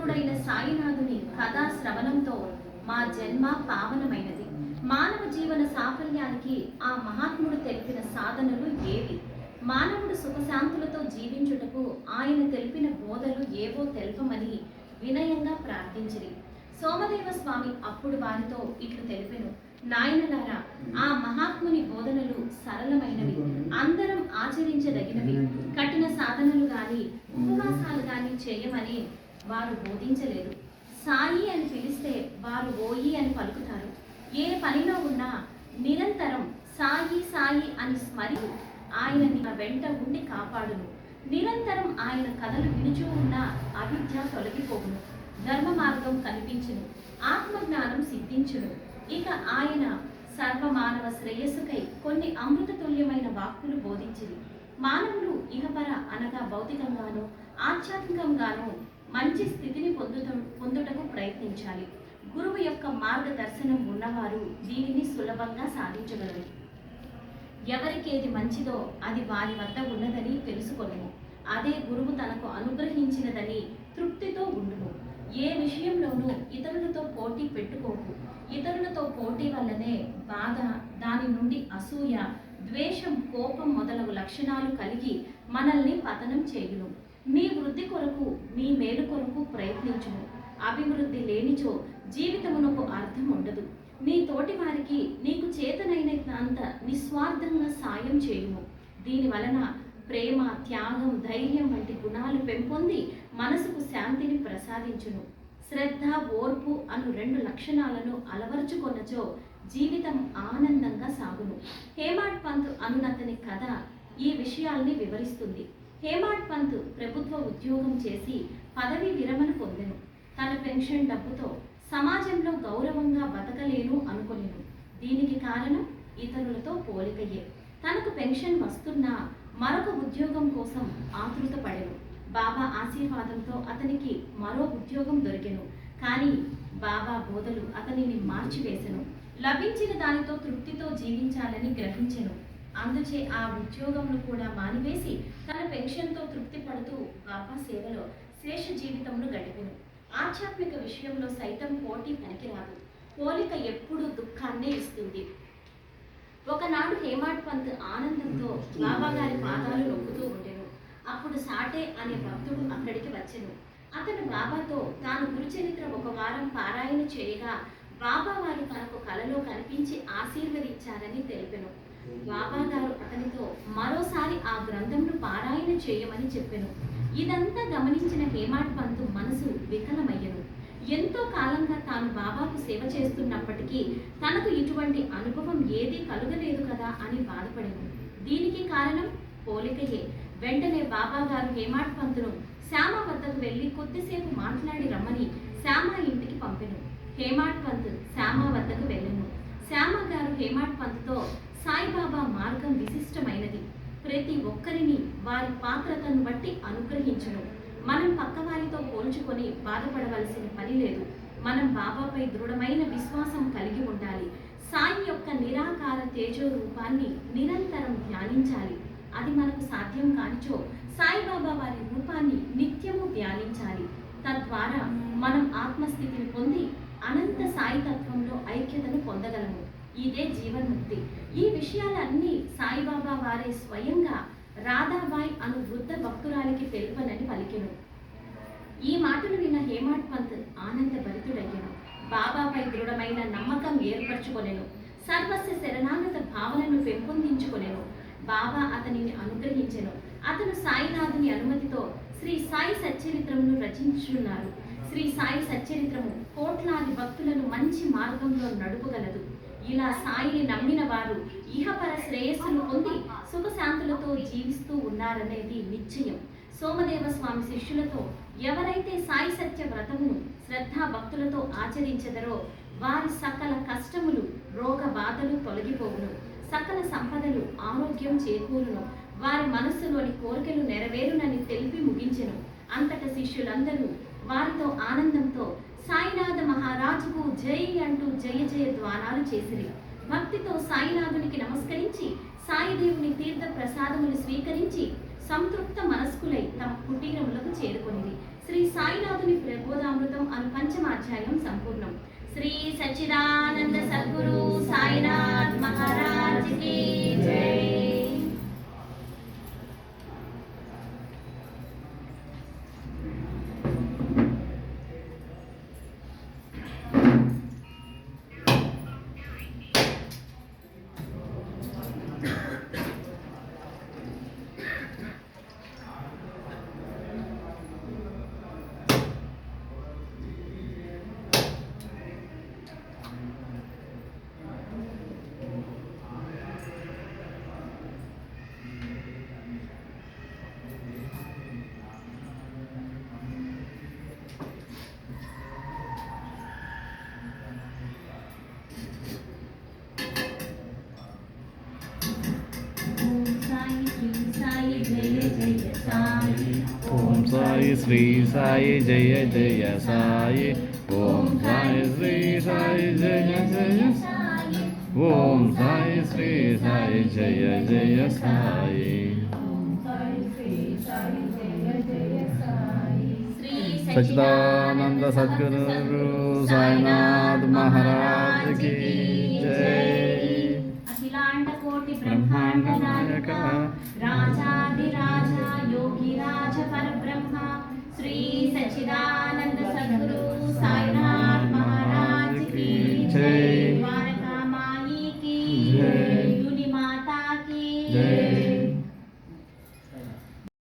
భక్తుడైన సాయినాథుని కథా శ్రవణంతో మా జన్మ పావనమైనది. మానవ జీవన సాఫల్యానికి ఆ మహాత్ముడు తెలిపిన సాధనలు ఏవి? మానవుడు సుఖశాంతులతో జీవించుటకు ఆయన తెలిపిన బోధలు ఏవో తెలుపమని వినయంగా ప్రార్థించిరి. సోమదేవ స్వామి అప్పుడు వారితో ఇట్లు తెలిపెను. నాయనలారా ఆ మహాత్ముని బోధనలు సరళమైనవి. అందరం ఆచరించదగినవి. కఠిన సాధనలు గాని ఉపవాసాలు గాని చేయమని వారు బోధించలేదు. సాయి అని పిలిస్తే వారు ఓయి అని పలుకుతారు. ఏ పనిలో ఉన్నా నిరంతరం సాయి సాయి అని స్మరి ఆయన నీ వెంట ఉండి కాపాడును. నిరంతరం ఆయన కథలు వినుచూ ఉన్న అవిద్య తొలగిపోవును. ధర్మ మార్గం కనిపించును. ఆత్మజ్ఞానం సిద్ధించును. ఇక ఆయన సర్వమానవ శ్రేయస్సుకై కొన్ని అమృతతుల్యమైన వాక్కులు బోధించింది మానవులు ఇహపర అనగా భౌతికంగానో ఆధ్యాత్మికంగానో మంచి స్థితిని పొందుట పొందుటకు ప్రయత్నించాలి. గురువు యొక్క మార్గదర్శనం ఉన్నవారు దీనిని సులభంగా సాధించగలరు. ఎవరికేది మంచిదో అది వారి వద్ద ఉన్నదని తెలుసుకొనుము. అదే గురువు తనకు అనుగ్రహించినదని తృప్తితో ఉండును ఏ విషయంలోనూ ఇతరులతో పోటీ పెట్టుకోకు. ఇతరులతో పోటీ వల్లనే బాధ దాని నుండి అసూయ ద్వేషం కోపం మొదలగు లక్షణాలు కలిగి మనల్ని పతనం చేయును. మీ వృద్ధి కొరకు మీ మేలు కొరకు ప్రయత్నించును అభివృద్ధి లేనిచో జీవితమునకు అర్థం ఉండదు. నీ తోటి వారికి నీకు చేతనైనంత నిస్వార్థంగా సాయం చేయుము. దీని వలన ప్రేమ త్యాగం ధైర్యం వంటి గుణాలు పెంపొంది మనసుకు శాంతిని ప్రసాదించును. శ్రద్ధ ఓర్పు అను రెండు లక్షణాలను అలవర్చుకొనచో జీవితం ఆనందంగా సాగును. హేమాడ్ పంత్ అనునతని కథ ఈ విషయాల్ని వివరిస్తుంది. హేమాడ్ పంత్ ప్రభుత్వ ఉద్యోగం చేసి పదవి విరమణ పొందెను. తన పెన్షన్ డబ్బుతో సమాజంలో గౌరవంగా బతకలేను అనుకొనిను. దీనికి కారణం ఇతరులతో పోలికయే. తనకు పెన్షన్ వస్తున్నా మరొక ఉద్యోగం కోసం ఆతృత పడెను. బాబా ఆశీర్వాదంతో అతనికి మరో ఉద్యోగం దొరికెను. కానీ బాబా బోధలు అతనిని మార్చివేశను లభించిన దానితో తృప్తితో జీవించాలని గ్రహించెను. అందుచే ఆ ఉద్యోగంను కూడా మానివేసి తన పెన్షన్తో తృప్తి పడుతూ బాబా సేవలో శేష జీవితంను గడిపెను. ఆధ్యాత్మిక విషయంలో సైతం పోటీ పనికిరాదు. పోలిక ఎప్పుడూ దుఃఖాన్నే ఇస్తుంది. ఒకనాడు హేమాడ్ పంత్ ఆనందంతో బాబా గారి పాదాలు నొక్కుతూ ఉండెను. అప్పుడు సాటే అనే భక్తుడు అక్కడికి వచ్చెను. అతను బాబాతో తాను గురుచరిత్ర ఒక వారం పారాయణ చేయగా బాబా వారు తనకు కలలో కనిపించి ఆశీర్వదించారని తెలిపెను. బాబా అతనితో మరోసారి ఆ గ్రంథంను పారాయణ చేయమని చెప్పెను. ఇదంతా గమనించిన హేమాడ్ పంతు మనసు వికలమయ్యను. ఎంతో కాలంగా తాను బాబాకు సేవ చేస్తున్నప్పటికీ తనకు ఇటువంటి అనుభవం ఏదీ కలుగలేదు కదా అని బాధపడింది దీనికి కారణం పోలికయే. వెంటనే బాబా గారు హేమాడ్ పంతును శ్యామ వద్దకు వెళ్ళి కొద్దిసేపు మాట్లాడి రమ్మని శ్యామ ఇంటికి పంపెను. హేమాడ్ పంత్ శ్యామ వద్దకు వెళ్ళను. శ్యామ గారు హేమాడ్ పంత్తో సాయిబాబా మార్గం విశిష్టమైనది. ప్రతి ఒక్కరిని వారి పాత్రతను బట్టి అనుగ్రహించను మనం పక్కవారితో పోల్చుకొని బాధపడవలసిన పని లేదు. మనం బాబాపై దృఢమైన విశ్వాసం కలిగి ఉండాలి. సాయి యొక్క నిరాకార తేజో రూపాన్ని నిరంతరం ధ్యానించాలి. అది మనకు సాధ్యం కానిచో సాయిబాబా వారి రూపాన్ని నిత్యము ధ్యానించాలి. తద్వారా మనం ఆత్మస్థితిని పొంది అనంత సాయి తత్వంలో ఐక్యతను పొందగలము. ఇదే జీవన్ముక్తి. ఈ విషయాలన్నీ సాయిబాబా వారే స్వయంగా రాధాబాయ్ అను వృద్ధ భక్తురాలికి తెలుపనని పలికెను. ఈ మాటలు విన్న హేమాడ్ పంత్ ఆనంద భరితుడయ్యను. బాబాపై దృఢమైన నమ్మకం ఏర్పరచుకొనెను. సర్వస్వ శరణాగత భావనను పెంపొందించుకొనెను. బాబా అతనిని అనుగ్రహించెను. అతను సాయినాథుని అనుమతితో శ్రీ సాయి సచ్చరిత్రమును రచించున్నారు శ్రీ సాయి సచ్చరిత్రము కోట్లాది భక్తులను మంచి మార్గంలో నడుపగలదు. ఇలా సాయిని నమ్మిన వారు ఇహపర శ్రేయస్సును పొంది సుఖశాంతులతో జీవిస్తూ ఉన్నారనేది నిశ్చయం. సోమదేవ స్వామి శిష్యులతో ఎవరైతే సాయి సత్య వ్రతమును శ్రద్ధా భక్తులతో ఆచరించదరో వారి సకల కష్టములు రోగ బాధలు తొలగిపోవును. సకల సంపదలు ఆరోగ్యం చేకూరును. వారి మనస్సులోని కోరికలు నెరవేరునని తెలిపి ముగించెను. అంతట శిష్యులందరూ వారితో ఆనందంతో సాయినాథ మహారాజుకు జై అంటూ జయ జయ ద్వానాలు చేసిరి. భక్తితో సాయినాథునికి నమస్కరించి సాయిదేవుని తీర్థ ప్రసాదములు స్వీకరించి సంతృప్త మనస్కులై తమ కుటీరములకు చేరుకొనిది శ్రీ సాయినాథుని ప్రబోధామృతం అను పంచమాధ్యాయం సంపూర్ణం. శ్రీ సచ్చిదానంద సద్గురు సాయినాథ్ మహారాజ్ జై. సాయి శ్రీ సాయి జయ జయ సాయి ఓం సాయి శ్రీ సాయి జయ జయ సాయి ఓం సాయి శ్రీ సాయి జయ జయ సాయి శ్రీ సచిదానంద సద్గురు సాయినాథ్ మహారాజ్కి జై అఖిలాండ కోటి బ్రహ్మాండ బ్రహ్మాండ నాయక నాయక 三